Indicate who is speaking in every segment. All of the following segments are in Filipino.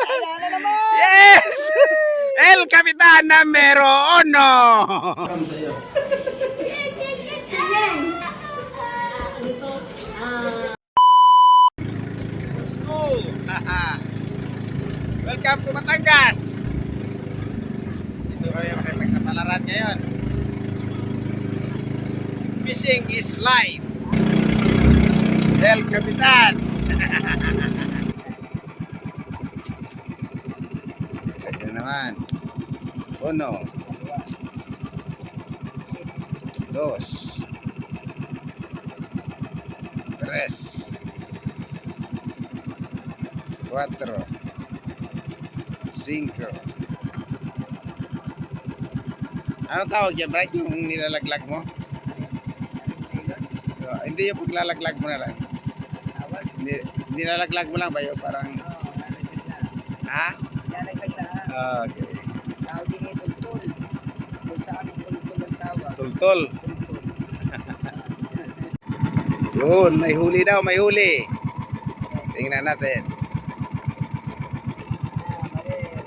Speaker 1: Kaya na naman!
Speaker 2: Yes! El Capitan numero uno! School! Welcome to Batangas! Dito kami makipagsapalaran ngayon. Fishing is life! El Capitan! Kaya naman. Uno. Dos. Tres. Cuatro. Cinco. Ano tawag yan, Bright? Yung nilalaglag mo? Uh, hindi yung paglalaglag mo na lang. Nilalaglag mo lang ba yun? Parang,
Speaker 1: Oo, lalaglag lang.
Speaker 2: ha?
Speaker 1: Lalaglag lang.
Speaker 2: Okay.
Speaker 1: Tawag din yung tultul. Kung sa amin tultul ang tawag.
Speaker 2: Tultol.
Speaker 1: Tultul.
Speaker 2: Yun, may huli daw, may huli. Tingnan natin.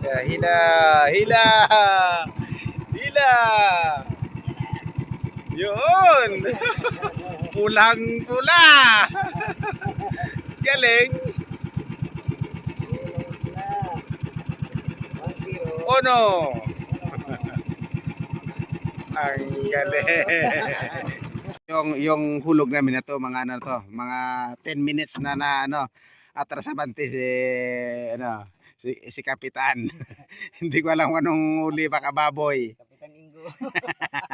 Speaker 1: Ah,
Speaker 2: hila, hila, hila. Yun. Pulang pula. Galing. Ono. Ang galing. yung yung hulog namin na to, mga ano to, mga 10 minutes na na ano, atrasabante si ano, si, si kapitan. Hindi ko alam kung anong huli baka baboy.
Speaker 1: Kapitan Ingo.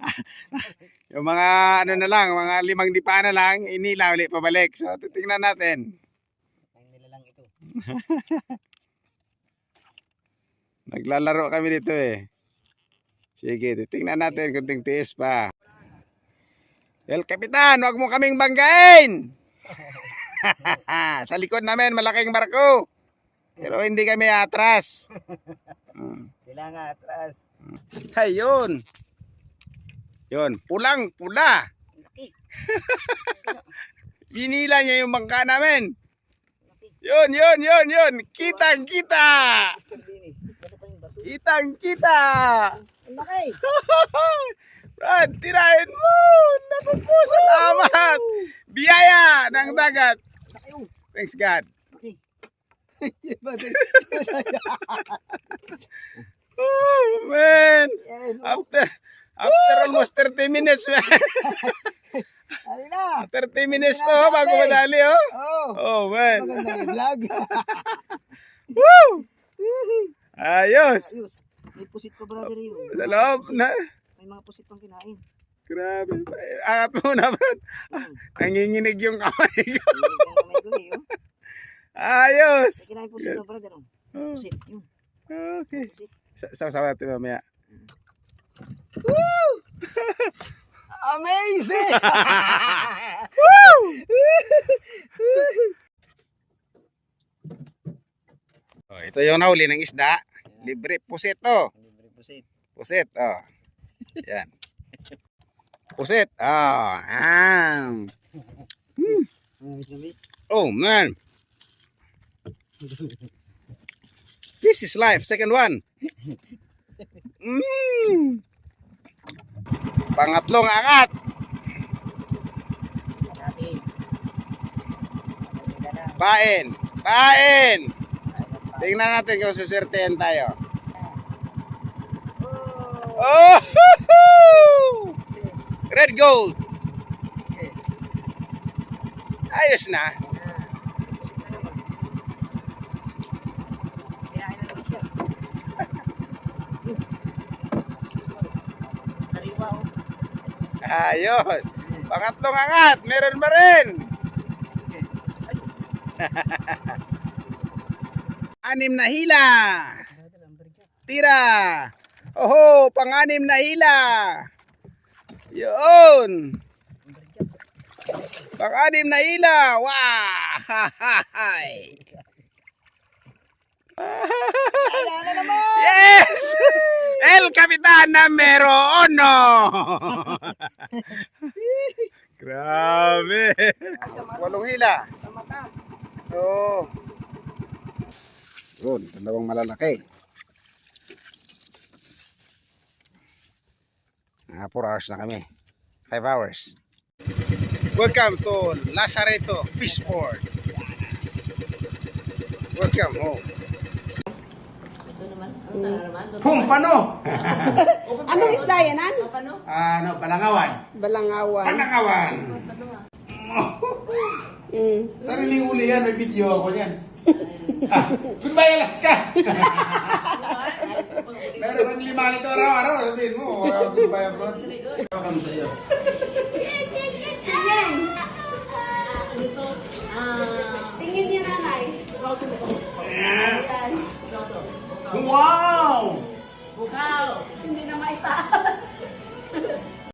Speaker 2: Yung mga ano na lang, mga limang dipa na lang, inila ulit pabalik. So titingnan natin.
Speaker 1: Ang nilalang ito.
Speaker 2: Naglalaro kami dito eh. Sige, titingnan natin kung ting tiis pa. El Kapitan, huwag mo kaming banggain! Sa likod namin, malaking barko. Pero hindi kami atras.
Speaker 1: Sila nga atras.
Speaker 2: Ayun. Yun, pulang pula.
Speaker 1: Laki.
Speaker 2: Ginila niya yung bangka namin. Yun, yun, yun, yun. Kitang kita.
Speaker 1: Ano?
Speaker 2: Kitang kita. Brad, tirahin mo. Naku po, salamat. Biyaya ng dagat.
Speaker 1: Oh.
Speaker 2: Thanks God. Oh, man. After, after almost 30 minutes, man.
Speaker 1: Ano na?
Speaker 2: 30 minutes to, oh, bago madali, oh.
Speaker 1: Oh.
Speaker 2: Oh, man.
Speaker 1: Maganda yung vlog.
Speaker 2: Woo! Ayos.
Speaker 1: Ayos. May pusit pa brother yun.
Speaker 2: Sa loob na.
Speaker 1: May mga pusit pang kinain.
Speaker 2: Grabe. Angat mo naman. Nanginginig yung kamay ko.
Speaker 1: Eh. oh.
Speaker 2: Ayos.
Speaker 1: May kinain pusit na brother. oh.
Speaker 2: Oh,
Speaker 1: Pusit.
Speaker 2: Okay. Sawa natin mamaya.
Speaker 1: Amazing!
Speaker 2: Oh, ito yung nahuli ng isda. Libre pusit to.
Speaker 1: Libre pusit.
Speaker 2: Pusit, oh. Yan. Pusit. Oh, ah.
Speaker 1: B?
Speaker 2: Oh, man. This is life. Second one. Mm. Pangatlong angat. Pain. Pain. Tingnan natin kung siswertehan tayo.
Speaker 1: Oh!
Speaker 2: Oh! Red gold. Ayos na.
Speaker 1: Pusit na naman. Kinain na naman siya. Sariwa oh.
Speaker 2: Ayos. Pangatlong angat. Meron pa rin. Anim na hila. Tira. Oho, panganim na hila. Yun. Panganim na hila. Wow.
Speaker 1: Na!
Speaker 2: Yes! El Capitan numero uno. Grabe. Walong hila.
Speaker 1: Sa mata.
Speaker 2: Oh. Yun, dalawang malalaki. Ah, 4 hours na kami. 5 hours. Welcome to Lazareto Fishport. Welcome home.
Speaker 3: Ito naman. Ano na naman?
Speaker 2: Pumpano!
Speaker 4: Anong isda yan, an?
Speaker 3: Ano?
Speaker 2: ano, Balangawan.
Speaker 4: Balangawan.
Speaker 2: Balangawan!
Speaker 4: Mm.
Speaker 2: Sariling uli yan, may video ako yan. ah, goodbye Alaska! Meron kang lima nito araw-araw, sabihin mo, goodbye abroad.
Speaker 3: Ito. Ah.
Speaker 4: Tingin niya, nanay. Ayan.
Speaker 2: Wow!
Speaker 3: Bukaw.
Speaker 4: Hindi na maitaas.